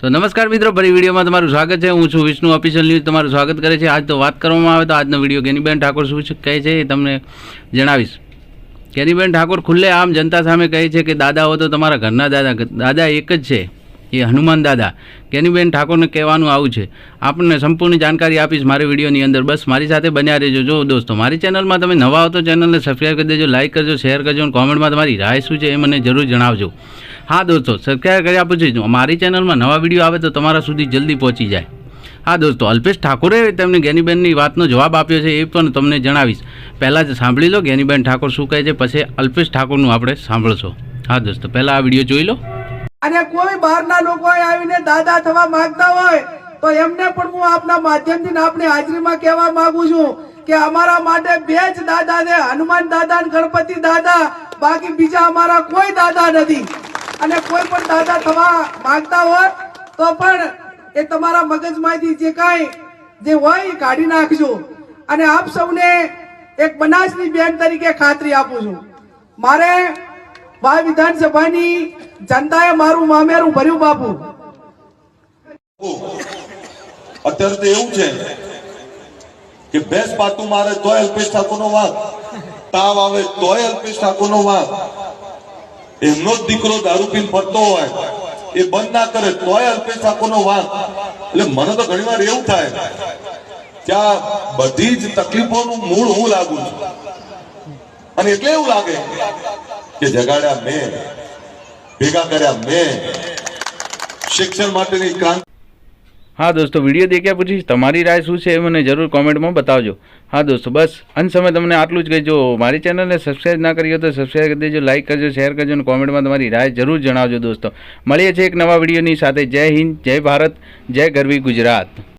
તો નમસ્કાર મિત્રો, ફરી વિડીયોમાં તમારું સ્વાગત છે. હું છું વિષ્ણુ ઓફિશિયલ ન્યૂઝ તમારું સ્વાગત કરે છે. આજ તો વાત કરવામાં આવે તો આજનો વીડિયો ગેનીબેન ઠાકોર શું કહે છે એ તમને જણાવીશ. કેનીબેન ઠાકોર ખુલ્લે આમ જનતા સામે કહે છે કે દાદાઓ તો તમારા ઘરના દાદા દાદા એક જ છે. એ હનુમાન દાદા. ગેનીબેન ઠાકોરને કહેવાનું આવું છે. આપણને સંપૂર્ણ જાણકારી આપીશ મારી વિડીયોની અંદર. બસ મારી સાથે બન્યા રહેજો. જો દોસ્તો, મારી ચેનલમાં તમે નવા હો તો ચેનલને સબસ્ક્રાઈબ કરી દેજો લાઇક કરજો શેર કરજો અને કોમેન્ટમાં તમારી રાય શું છે એ મને જરૂર જણાવજો. હા દોસ્તો સબસ્ક્રાઈબ કર્યા પછી મારી ચેનલમાં નવા વીડિયો આવે તો તમારા સુધી જલ્દી પહોંચી જાય. હા દોસ્તો, અલ્પેશ ઠાકોરે તેમને ગેનીબેનની વાતનો જવાબ આપ્યો છે એ પણ તમને જણાવીશ. પહેલાં જ સાંભળી લો, ગેનીબેન ઠાકોર શું કહે છે, પછી અલ્પેશ ઠાકોરનું આપણે સાંભળશો. હા દોસ્તો, પહેલાં આ વીડિયો જોઈ લો. અને કોઈ બહારના લોકો આવીને દાદા થવા માંગતા હોય, તો એમને પણ હું આપના માધ્યમથી આપની હાજરીમાં કહેવા માંગુ છું કે અમારા માટે બે જ દાદા છે, હનુમાન દાદા અને ગણપતિ દાદા. બાકી બીજા અમારા કોઈ દાદા નથી. અને કોઈ પણ દાદા થવા માંગતા હોય, તો પણ એ તમારા મગજમાંથી જે કાંઈ, જે હોય એ કાઢી નાખજો. અને આપ સૌને એક બનાસની બેન તરીકે ખાતરી આપું છું. મારે આ વિધાનસભાની જનતાએ મારું મામેરું ભર્યું બાપુ. અત્યારે તો એવું છે કે ભેંસ પાતું મારે તોય અલ્પેશ ઠાકોર નો વાંક તાવ આવે તોય અલ્પેશ ઠાકોર નો વાંક એમનો જ દીકરો દારૂ પીને ફરતો હોય, એ બંધ ના કરે તોય અલ્પેશ ઠાકોર નો વાંક એટલે મને તો ઘણી વાર એવું થાય કે આ બધી જ તકલીફોનું મૂળ હું લાગુ છું. અને એટલે એવું લાગે કે જગાડ્યા મેં, ભેગા કર્યા મેં. શિક્ષણ માટેની ક્રાંતિ. હા દોસ્તો, વીડિયો દેખ્યા પછી તમારી રાય શું છે એ મને જરૂર કોમેન્ટમાં બતાવજો. હા દોસ્તો, બસ, અંત સમય તમને આટલું જ કહેજો મારી ચેનલને સબસ્ક્રાઈબ ના કરી હોય તો સબસ્ક્રાઈબ કરી દેજો લાઇક કરજો શેર કરજો અને કોમેન્ટમાં તમારી રાય જરૂર જણાવજો દોસ્તો. મળીએ છીએ એક નવા વિડીયોની સાથે. જય હિન્દ, જય ભારત, જય ગરવી ગુજરાત.